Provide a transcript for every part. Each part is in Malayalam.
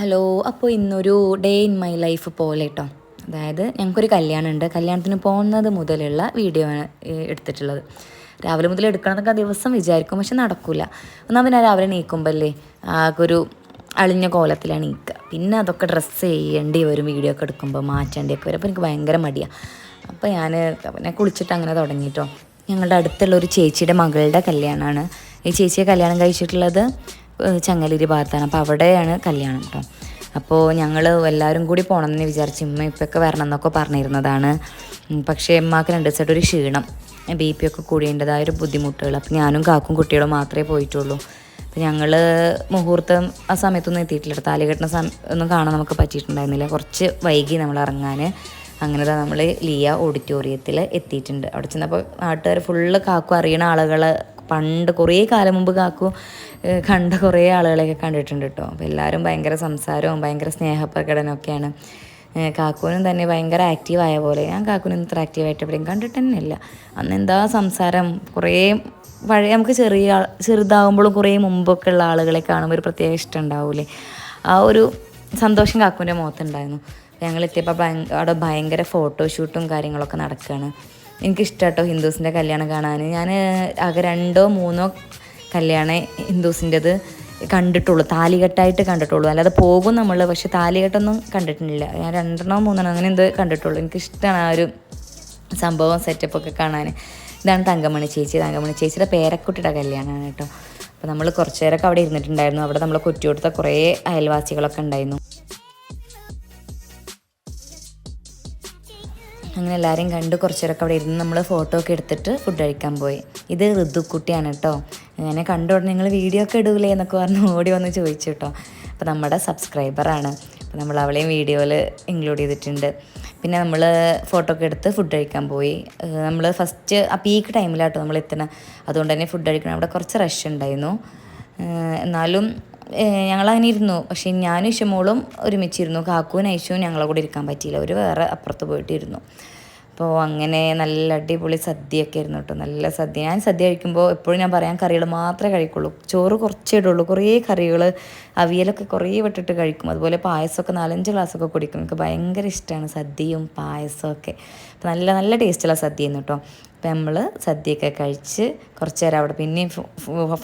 ഹലോ അപ്പോൾ ഇന്നൊരു ഡേ ഇൻ മൈ ലൈഫ് പോലെ കേട്ടോ അതായത് ഞങ്ങൾക്കൊരു കല്യാണമുണ്ട്. കല്യാണത്തിന് പോകുന്നത് മുതലുള്ള വീഡിയോ ആണ് എടുത്തിട്ടുള്ളത്. രാവിലെ മുതൽ എടുക്കണമെന്നൊക്കെ ദിവസം വിചാരിക്കും പക്ഷെ നടക്കില്ല ഒന്നാമത് ഞാൻ രാവിലെ നീക്കുമ്പല്ലേ ആകെ ഒരു അളിഞ്ഞ കോലത്തിലാണ് നീക്കുക. പിന്നെ അതൊക്കെ ഡ്രസ്സ് ചെയ്യേണ്ടി വരും വീഡിയോ ഒക്കെ എടുക്കുമ്പോൾ മാറ്റേണ്ടിയൊക്കെ വരും. അപ്പോൾ എനിക്ക് ഭയങ്കര മടിയാണ് അപ്പോൾ ഞാൻ പിന്നെ കുളിച്ചിട്ട് അങ്ങനെ തുടങ്ങിയിട്ടോ ഞങ്ങളുടെ അടുത്തുള്ള ഒരു ചേച്ചിയുടെ മകളുടെ കല്യാണമാണ്. ഈ ചേച്ചിയെ കല്യാണം കഴിച്ചിട്ടുള്ളത് ചങ്ങലേരി ഭാഗത്താണ്. അപ്പോൾ അവിടെയാണ് കല്യാണം കേട്ടോ അപ്പോൾ ഞങ്ങൾ എല്ലാവരും കൂടി പോകണമെന്ന് വിചാരിച്ചു ഇമ്മ ഇപ്പൊക്കെ വരണം എന്നൊക്കെ പറഞ്ഞിരുന്നതാണ്. പക്ഷേ ഉമ്മാക്ക് രണ്ട് ദിവസമായിട്ട് ഒരു ക്ഷീണം. ബി പി ഒക്കെ കൂടിയതിന്റെതായ ഒരു ബുദ്ധിമുട്ടുകൾ അപ്പോൾ ഞാനും കാക്കും കുട്ടികളും മാത്രമേ പോയിട്ടുള്ളൂ. അപ്പോൾ ഞങ്ങൾ മുഹൂർത്തം ആ സമയത്തൊന്നും എത്തിയിട്ടില്ല താലി കെട്ടുന്ന സമയം ഒന്നും കാണാൻ നമുക്ക് പറ്റിയിട്ടുണ്ടായിരുന്നില്ല. കുറച്ച് വൈകി നമ്മൾ ഇറങ്ങാൻ അങ്ങനെ തന്നെ നമ്മൾ ലിയ ഓഡിറ്റോറിയത്തിൽ എത്തിയിട്ടുണ്ട്. അവിടെ ചെന്നപ്പോൾ നാട്ടുകാർ ഫുള്ള് കാക്കും അറിയണ ആളുകൾ പണ്ട് കുറേ കാലം മുമ്പ് കാക്കു കണ്ട കുറേ ആളുകളെയൊക്കെ കണ്ടിട്ടുണ്ട് കേട്ടോ. അപ്പോൾ എല്ലാവരും ഭയങ്കര സംസാരവും ഭയങ്കര സ്നേഹപ്രകടനമൊക്കെയാണ്. കാക്കൂനും തന്നെ ഭയങ്കര ആക്റ്റീവായ പോലെ. ഞാൻ കാക്കുവിനും ഇത്ര ആക്റ്റീവായിട്ട് എവിടെയും കണ്ടിട്ട് തന്നെയില്ല അന്ന് എന്താ സംസാരം കുറേ പഴയ നമുക്ക് ചെറിയ ചെറുതാവുമ്പോഴും കുറേ മുമ്പൊക്കെ ഉള്ള ആളുകളെ കാണുമ്പോൾ ഒരു പ്രത്യേക ഇഷ്ടം ആ ഒരു സന്തോഷം കാക്കുവിന്റെ മുഖത്തുണ്ടായിരുന്നു. ഞങ്ങൾ എത്തിയപ്പോൾ അവിടെ ഭയങ്കര ഫോട്ടോഷൂട്ടും കാര്യങ്ങളൊക്കെ നടക്കുകയാണ്. എനിക്കിഷ്ടം കേട്ടോ ഹിന്ദുസിന്റെ കല്യാണം കാണാൻ. ഞാൻ ആകെ രണ്ടോ മൂന്നോ കല്യാണം ഹിന്ദുസിന്റെത് കണ്ടിട്ടുള്ളൂ. താലികെട്ടായിട്ട് കണ്ടിട്ടുള്ളൂ. അല്ലാതെ പോകും നമ്മൾ പക്ഷെ താലികെട്ടൊന്നും കണ്ടിട്ടില്ല. ഞാൻ രണ്ടെണ്ണോ മൂന്നെണ്ണോ അങ്ങനെ എന്ത് കണ്ടിട്ടുള്ളൂ. എനിക്കിഷ്ടമാണ് ആ ഒരു സംഭവം സെറ്റപ്പൊക്കെ കാണാൻ ഇതാണ് തങ്കമണി ചേച്ചി. തങ്കമണി ചേച്ചിയുടെ പേരക്കുട്ടിയുടെ കല്യാണമാണ് കേട്ടോ. അപ്പോൾ നമ്മൾ കുറച്ച് നേരമൊക്കെ അവിടെ ഇരുന്നിട്ടുണ്ടായിരുന്നു. അവിടെ നമ്മൾ കുറ്റിയോടുത്ത കുറേ അയൽവാസികളൊക്കെ ഉണ്ടായിരുന്നു. അങ്ങനെ എല്ലാവരെയും കണ്ട് കുറച്ചേരൊക്കെ അവിടെ ഇരുന്ന് നമ്മൾ ഫോട്ടോ ഒക്കെ എടുത്തിട്ട് ഫുഡ് കഴിക്കാൻ പോയി. ഇത് ഋതുക്കുട്ടിയാണ് കേട്ടോ അങ്ങനെ കണ്ട ഉടനെ നിങ്ങൾ വീഡിയോ ഒക്കെ ഇടൂലേ എന്നൊക്കെ പറഞ്ഞ് ഓടി വന്ന് ചോദിച്ചു കേട്ടോ അപ്പോൾ നമ്മുടെ സബ്സ്ക്രൈബറാണ് അപ്പോൾ നമ്മൾ അവളെയും വീഡിയോയിൽ ഇൻക്ലൂഡ് ചെയ്തിട്ടുണ്ട്. പിന്നെ നമ്മൾ ഫോട്ടോ ഒക്കെ എടുത്ത് ഫുഡ് കഴിക്കാൻ പോയി. നമ്മൾ ഫസ്റ്റ് ആ പീക്ക് ടൈമിലാട്ടോ നമ്മൾ എത്തണം അതുകൊണ്ട് തന്നെ ഫുഡ് കഴിക്കണം. അവിടെ കുറച്ച് റഷ് ഉണ്ടായിരുന്നു. എന്നാലും ഞങ്ങൾ അങ്ങനെ ഇരുന്നു. പക്ഷേ ഞാനും ഇഷമോളും ഒരുമിച്ചിരുന്നു. കാക്കുവും ഐശുവും ഞങ്ങളെ കൂടെ ഇരിക്കാൻ പറ്റിയില്ല. അവർ വേറെ അപ്പുറത്ത് പോയിട്ട് ഇരുന്നു അപ്പോൾ അങ്ങനെ നല്ല അടിപൊളി സദ്യയൊക്കെ ആയിരുന്നു കേട്ടോ. നല്ല സദ്യ. ഞാൻ സദ്യ കഴിക്കുമ്പോൾ എപ്പോഴും ഞാൻ പറയാം കറികൾ മാത്രമേ കഴിക്കുള്ളൂ. ചോറ് കുറച്ചേ ഇടുള്ളൂ. കുറേ കറികൾ അവിയലൊക്കെ കുറേ വിട്ടിട്ട് കഴിക്കും. അതുപോലെ പായസമൊക്കെ നാലഞ്ച് ഗ്ലാസ്സൊക്കെ കുടിക്കും. എനിക്ക് ഭയങ്കര ഇഷ്ടമാണ് സദ്യയും പായസമൊക്കെ. നല്ല നല്ല ടേസ്റ്റുള്ള സദ്യ ആയിരുന്നു കേട്ടോ. അപ്പം നമ്മൾ സദ്യയൊക്കെ കഴിച്ച് കുറച്ച് നേരം അവിടെ പിന്നെയും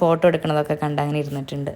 ഫോട്ടോ എടുക്കണതൊക്കെ കണ്ട് അങ്ങനെ ഇരുന്നിട്ടുണ്ട്.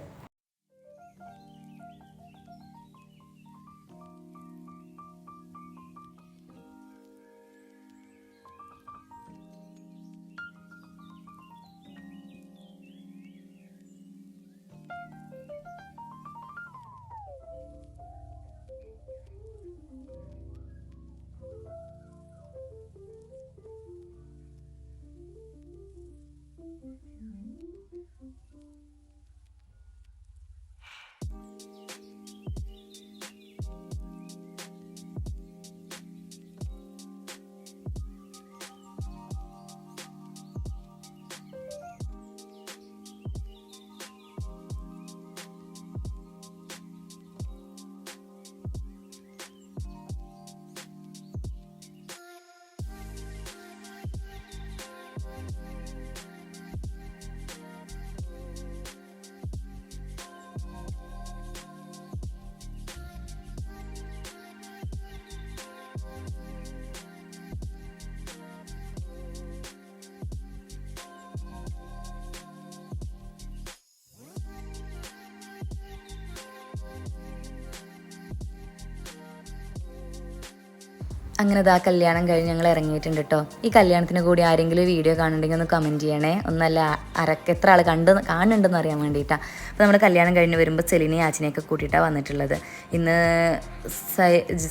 അങ്ങനെ ഇതാ കല്യാണം കഴിഞ്ഞ് ഞങ്ങൾ ഇറങ്ങിയിട്ടുണ്ട് കേട്ടോ ഈ കല്യാണത്തിന് കൂടി ആരെങ്കിലും വീഡിയോ കാണുന്നുണ്ടെങ്കിൽ ഒന്ന് കമന്റ് ചെയ്യണേ. ഒന്നല്ല അരക്ക് എത്ര ആൾ കണ്ട് കാണുന്നുണ്ടെന്ന് അറിയാൻ വേണ്ടിയിട്ടാണ് അപ്പോൾ നമ്മുടെ കല്യാണം കഴിഞ്ഞ് വരുമ്പോൾ സെലിനെയും ആച്ചിനെയൊക്കെ കൂട്ടിയിട്ടാണ് വന്നിട്ടുള്ളത്. ഇന്ന്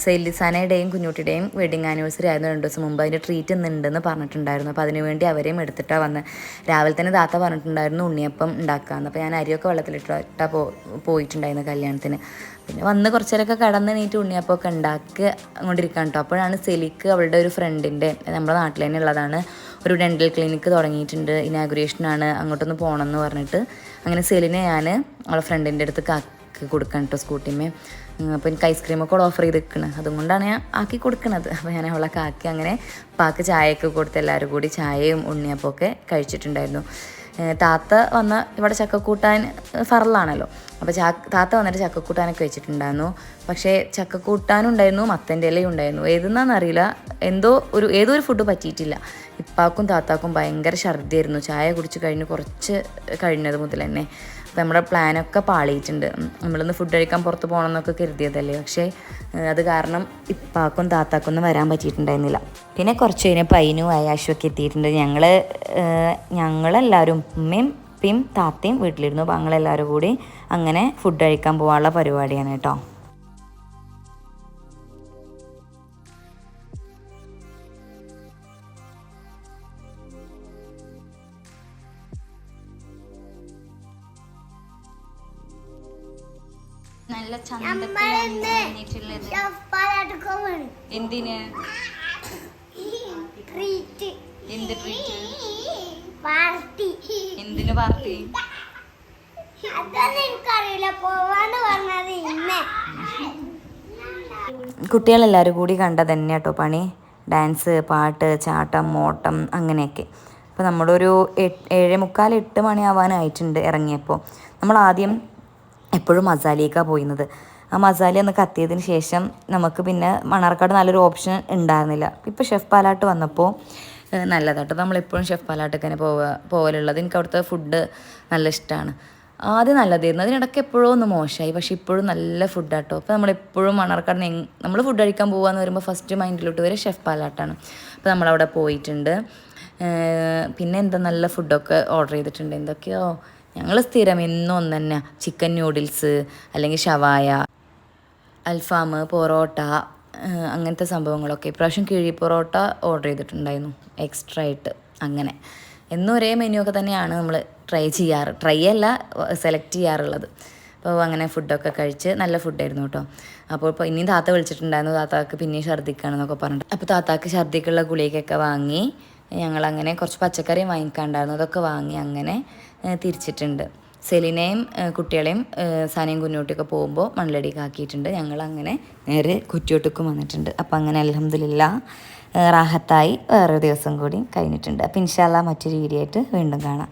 സെലിസാനയുടെയും കുഞ്ഞുട്ടിയുടെയും വെഡിങ് ആനിവേഴ്സറി ആയിരുന്നു. രണ്ട് ദിവസം മുമ്പ് അതിന്റെ ട്രീറ്റ് ഇന്നുണ്ടെന്ന് പറഞ്ഞിട്ടുണ്ടായിരുന്നു. അപ്പോൾ അതിനുവേണ്ടി അവരെയും എടുത്തിട്ടാണ് വന്ന്. രാവിലെ തന്നെ താത്ത പറഞ്ഞിട്ടുണ്ടായിരുന്നു ഉണ്ണിയപ്പം ഉണ്ടാക്കാമെന്ന് അപ്പോൾ ഞാൻ അരിയൊക്കെ വെള്ളത്തിലിട്ടാ പോ പോയിട്ടുണ്ടായിരുന്നു കല്യാണത്തിന്. പിന്നെ വന്ന് കുറച്ചേരൊക്കെ കടന്ന് നീറ്റ് ഉണ്ണിയപ്പമൊക്കെ ഉണ്ടാക്കി അങ്ങോട്ടിരിക്കാൻ കേട്ടോ അപ്പോഴാണ് സെലിക്ക് അവളുടെ ഒരു ഫ്രണ്ടിന്റെ നമ്മുടെ നാട്ടിൽ തന്നെ ഉള്ളതാണ്. ഒരു ഡെന്റൽ ക്ലിനിക്ക് തുടങ്ങിയിട്ടുണ്ട്. ഇനാഗുറേഷനാണ് അങ്ങോട്ടൊന്ന് പോകണമെന്ന് പറഞ്ഞിട്ട് അങ്ങനെ സെലിനെ ഞാൻ അവളെ ഫ്രണ്ടിന്റെ അടുത്ത് ആക്കി കൊടുക്കണം കേട്ടോ സ്കൂട്ടിമേ അപ്പോൾ എനിക്ക് ഐസ്ക്രീമൊക്കെ ഓഫർ ചെയ്ത് നിൽക്കുന്നത് അതുകൊണ്ടാണ് ഞാൻ ആക്കി കൊടുക്കുന്നത് അപ്പോൾ ഞാൻ അവളൊക്കെ ആക്കി അങ്ങനെ പാക്ക് ചായയൊക്കെ കൊടുത്ത് എല്ലാവരും കൂടി ചായയും ഉണ്ണിയപ്പമൊക്കെ കഴിച്ചിട്ടുണ്ടായിരുന്നു. താത്ത വന്ന ഇവിടെ ചക്കക്കൂട്ടാൻ ഫറലാണല്ലോ. അപ്പോൾ ചാ താത്ത വന്നിട്ട് ചക്കക്കൂട്ടാനൊക്കെ വെച്ചിട്ടുണ്ടായിരുന്നു. പക്ഷേ ചക്കക്കൂട്ടാനുണ്ടായിരുന്നു മത്തന്റെ ഇലയും ഉണ്ടായിരുന്നു. ഏതെന്നാണെന്നറിയില്ല എന്തോ ഒരു ഏതോ ഒരു ഫുഡ് പറ്റിയിട്ടില്ല. ഇപ്പാക്കും താത്താക്കും ഭയങ്കര ഛർദിയായിരുന്നു ചായ കുടിച്ച് കഴിഞ്ഞ് കുറച്ച് കഴിഞ്ഞത് മുതൽ തന്നെ അപ്പോൾ നമ്മുടെ പ്ലാനൊക്കെ പാളിയിട്ടുണ്ട്. നമ്മളൊന്ന് ഫുഡ് കഴിക്കാൻ പുറത്ത് പോകണം എന്നൊക്കെ കരുതിയതല്ലേ? പക്ഷേ അത് കാരണം ഇപ്പാക്കും താത്താക്കും ഒന്നും വരാൻ പറ്റിയിട്ടുണ്ടായിരുന്നില്ല. പിന്നെ കുറച്ച് കഴിഞ്ഞപ്പോൾ അയിനും അയാഷും ഒക്കെ എത്തിയിട്ടുണ്ട്. ഞങ്ങൾ ഞങ്ങളെല്ലാവരും ഉമ്മയും ഉപ്പയും താത്തയും വീട്ടിലിരുന്നു. അപ്പോൾ ഞങ്ങളെല്ലാവരും കൂടി അങ്ങനെ ഫുഡ് കഴിക്കാൻ പോകാനുള്ള പരിപാടിയാണ് കേട്ടോ. നല്ല എന്തിന്? എന്ത് ട്രീറ്റ് പാർട്ടി. എന്തിന് പാർട്ടി? അതൊന്നും എനിക്കറിയില്ല. പോവാന്ന് പറഞ്ഞത് ഇന്നേ. കുട്ടികളെല്ലാവരും കൂടി കണ്ട തന്നെ കേട്ടോ പണി. ഡാൻസ് പാട്ട് ചാട്ടം ഓട്ടം അങ്ങനെയൊക്കെ. അപ്പോൾ നമ്മളൊരു ഏഴ് മുക്കാൽ എട്ട് മണിയാവാനായിട്ടുണ്ട് ഇറങ്ങിയപ്പോൾ നമ്മൾ ആദ്യം എപ്പോഴും മസാലയ്ക്കാണ് പോയിരുന്നത്. ആ മസാല ഒന്ന് കത്തിയതിന് ശേഷം നമുക്ക് പിന്നെ മണർക്കാട് നല്ലൊരു ഓപ്ഷൻ ഉണ്ടായിരുന്നില്ല. ഇപ്പോൾ ഷെഫ് പാലാട്ട് വന്നപ്പോൾ നല്ലതാട്ടോ. നമ്മളെപ്പോഴും ഷെഫ് പാലാട്ടൊക്കെ തന്നെ പോവുക പോകലുള്ളത്. എനിക്ക് അവിടുത്തെ ഫുഡ് നല്ല ഇഷ്ടമാണ് ആദ്യം നല്ലതായിരുന്നു. അതിനിടയ്ക്ക് എപ്പോഴും ഒന്ന് മോശമായി. പക്ഷേ ഇപ്പോഴും നല്ല ഫുഡാട്ടോ അപ്പോൾ നമ്മളെപ്പോഴും മണർക്കാട് നമ്മൾ ഫുഡ് കഴിക്കാൻ പോകുകയെന്ന് വരുമ്പോൾ ഫസ്റ്റ് മൈൻഡിലോട്ട് വരെ ഷെഫ് പാലാട്ടാണ്. അപ്പോൾ നമ്മളവിടെ പോയിട്ടുണ്ട്. പിന്നെ എന്താ നല്ല ഫുഡൊക്കെ ഓർഡർ ചെയ്തിട്ടുണ്ട്. എന്തൊക്കെയോ ഞങ്ങൾ സ്ഥിരം എന്നും ഒന്ന് തന്നെ ചിക്കൻ നൂഡിൽസ് അല്ലെങ്കിൽ ഷവായ അൽഫാം പൊറോട്ട അങ്ങനത്തെ സംഭവങ്ങളൊക്കെ. ഇപ്രാവശ്യം കിഴി പൊറോട്ട ഓർഡർ ചെയ്തിട്ടുണ്ടായിരുന്നു. എക്സ്ട്രാ ആയിട്ട് അങ്ങനെ. എന്നും ഒരേ മെനു ഒക്കെ തന്നെയാണ് നമ്മൾ ട്രൈ ചെയ്യാറ്. ട്രൈ അല്ല സെലക്ട് ചെയ്യാറുള്ളത്. അപ്പോൾ അങ്ങനെ ഫുഡൊക്കെ കഴിച്ച് നല്ല ഫുഡായിരുന്നു കേട്ടോ അപ്പോൾ ഇപ്പോൾ ഇനിയും താത്ത വിളിച്ചിട്ടുണ്ടായിരുന്നു. താത്താക്ക് പിന്നെയും ഛർദ്ദിക്കുകയാണെന്നൊക്കെ പറഞ്ഞിട്ട്. അപ്പോൾ താത്താക്ക് ഛർദ്ദിക്കുള്ള ഗുളികയൊക്കെ വാങ്ങി ഞങ്ങളങ്ങനെ കുറച്ച് പച്ചക്കറിയും വാങ്ങിക്കാണ്ടായിരുന്നു. അതൊക്കെ വാങ്ങി അങ്ങനെ തിരിച്ചിട്ടുണ്ട്. സെലിനെയും കുട്ടികളെയും സാനേം സനയും കുഞ്ഞോട്ടിയൊക്കെ പോകുമ്പോൾ മണ്ണിലടിക്കാക്കിയിട്ടുണ്ട് ഞങ്ങൾ അങ്ങനെ നേരെ കുറ്റിയോട്ടേക്കും വന്നിട്ടുണ്ട്. അപ്പം അങ്ങനെ അലഹമില്ല റാഹത്തായി വേറൊരു ദിവസം കൂടി കഴിഞ്ഞിട്ടുണ്ട്. അപ്പം ഇൻഷാല്ല മറ്റൊരു വീഡിയോ ആയിട്ട് വീണ്ടും കാണാം.